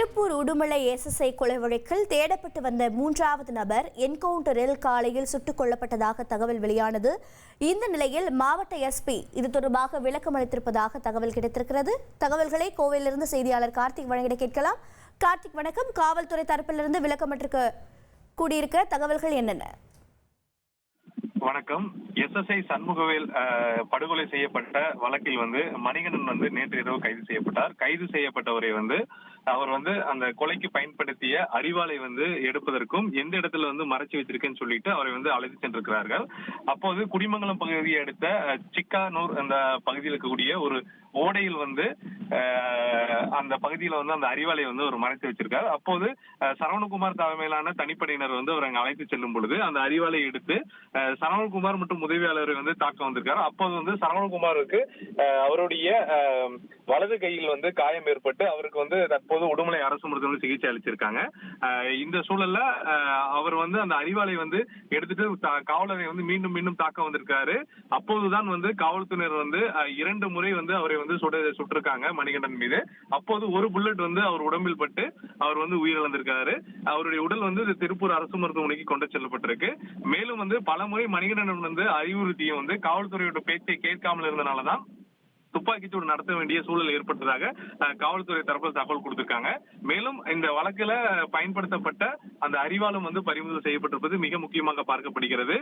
Tiruppur Udumalai SSI கொலை வழக்கில் தேடப்பட்டு வந்த மூன்றாவது நபர் என்கவுண்டரில் காலையில் சுட்டுக் கொல்லப்பட்டதாக தகவல் வெளியானது. இந்த நிலையில் மாவட்ட எஸ்பி இது தொடர்பாக விளக்கம் அளித்திருப்பதாக தகவல் கிடைத்திருக்கிறது. தகவல்களை கோவையிலிருந்து செய்தியாளர் கார்த்திக் வழங்கிட கேட்கலாம். கார்த்திக் வணக்கம். காவல்துறை தரப்பிலிருந்து விளக்கம் கூடியிருக்க தகவல்கள் என்னென்ன? வணக்கம். எஸ்எஸ்ஐ சண்முகவேல் படுகொலை செய்யப்பட்ட வழக்கில் வந்து மணிகண்டன் வந்து நேற்று இரவு கைது செய்யப்பட்டார். கைது செய்யப்பட்டவரை வந்து அவர் வந்து அந்த கொலைக்கு பயன்படுத்திய அறிவாளை வந்து எடுப்பதற்கும் எந்த இடத்துல வந்து மறைச்சு வச்சிருக்கேன்னு சொல்லிட்டு அவரை வந்து அழைத்து சென்றிருக்கிறார்கள். அப்போது குடிமங்கலம் பகுதியை அடுத்த சிக்கானூர் அந்த பகுதியில் இருக்கக்கூடிய ஒரு ஓடையில் வந்து அந்த பகுதியில வந்து அந்த அறிவாலை வந்து அவர் மறைத்து வச்சிருக்காரு. அப்போது சரவணகுமார் தலைமையிலான தனிப்படையினர் வந்து அவர் அங்க அழைத்து செல்லும் பொழுது அந்த அறிவாலை எடுத்து சரவணகுமார் மற்றும் உதவியாளரை வந்து தாக்க வந்திருக்காரு. அப்போது வந்து சரவணகுமாருக்கு அவருடைய வலது கையில் வந்து காயம் ஏற்பட்டு அவருக்கு வந்து தற்போது உடுமலை அரசு மருத்துவமனை சிகிச்சை அளிச்சிருக்காங்க. இந்த சூழல்ல அவர் வந்து அந்த அறிவாலை வந்து எடுத்துட்டு காவலரை வந்து மீண்டும் மீண்டும் தாக்க வந்திருக்காரு. அப்போதுதான் வந்து காவல்துறையினர் வந்து இரண்டு முறை வந்து அவரை வந்து சுட சுட்டிருக்காங்க மணிகண்டன் மீது. அப்போது ஒரு புல்லட் வந்து அவர் உடம்பில் பட்டு அவர் வந்து உயிரிழந்திருக்காரு. அவருடைய உடல் வந்து திருப்பூர் அரசு மருத்துவமனைக்கு கொண்டு செல்லப்பட்டிருக்கு. மேலும் வந்து பலமுறை மணிகண்டன் வந்து அறிவுறுத்தியும் வந்து காவல்துறையோட பேச்சை கேட்காமல் இருந்தனாலதான் துப்பாக்கிச்சூடு நடத்த வேண்டிய சூழல் ஏற்பட்டதாக காவல்துறை தரப்பில் தகவல் கொடுத்திருக்காங்க. மேலும் இந்த வழக்குல பயன்படுத்தப்பட்ட அந்த அறிவாலும் வந்து பறிமுதல் செய்யப்பட்டிருப்பது மிக முக்கியமாக பார்க்கப்படுகிறது.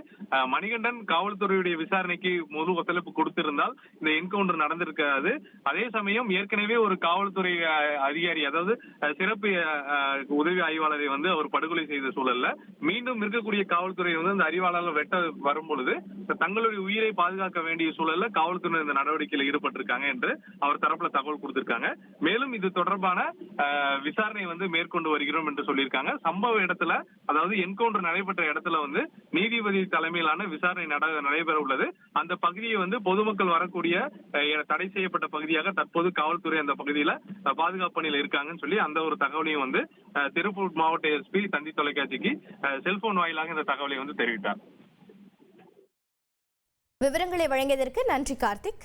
மணிகண்டன் காவல்துறையுடைய விசாரணைக்கு முழு ஒத்துழைப்பு கொடுத்திருந்தால் இந்த என்கவுண்டர் நடந்திருக்காது. அதே சமயம் ஏற்கனவே ஒரு காவல்துறை அதிகாரி அதாவது சிறப்பு உதவி ஆய்வாளரை வந்து அவர் படுகொலை செய்த சூழல்ல மீண்டும் இருக்கக்கூடிய காவல்துறை வந்து அந்த அறிவாளர்கள் வெட்ட வரும் பொழுது தங்களுடைய உயிரை பாதுகாக்க வேண்டிய சூழல்ல காவல்துறை இந்த நடவடிக்கையில் ஈடுபட்டிருக்காங்க என்று அவர் தரப்புல தகவல் கொடுத்திருக்காங்க. மேலும் இது தொடர்பான விசாரணை வந்து மேற்கொண்டு வருகிறோம் என்று சொல்லியிருக்காங்க. சம்பவ இடத்துல அதாவது என்கவுண்டர் நடைபெற்ற இடத்துல வந்து நீதிபதி தலைமையிலான விசாரணை நட- நடைபெற உள்ளது அந்த பகுதியை வந்து பொதுமக்கள் வரக்கூடிய தடை செய்யப்பட்ட பகுதியாக தற்போது காவல்துறை அந்த பகுதியில பாதுகாப்பு பணியில் இருக்காங்கன்னு சொல்லி அந்த ஒரு தகவலையும் வந்து திருப்பூர் மாவட்ட எஸ்பி தந்தி தொலைக்காட்சிக்கு செல்போன் வாயிலாக இந்த தகவலை வந்து தெரிவித்தார். விவரங்களை வழங்கியதற்கு நன்றி கார்த்திக்.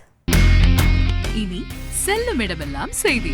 இனி செல்லும் இடமெல்லாம் செய்தி.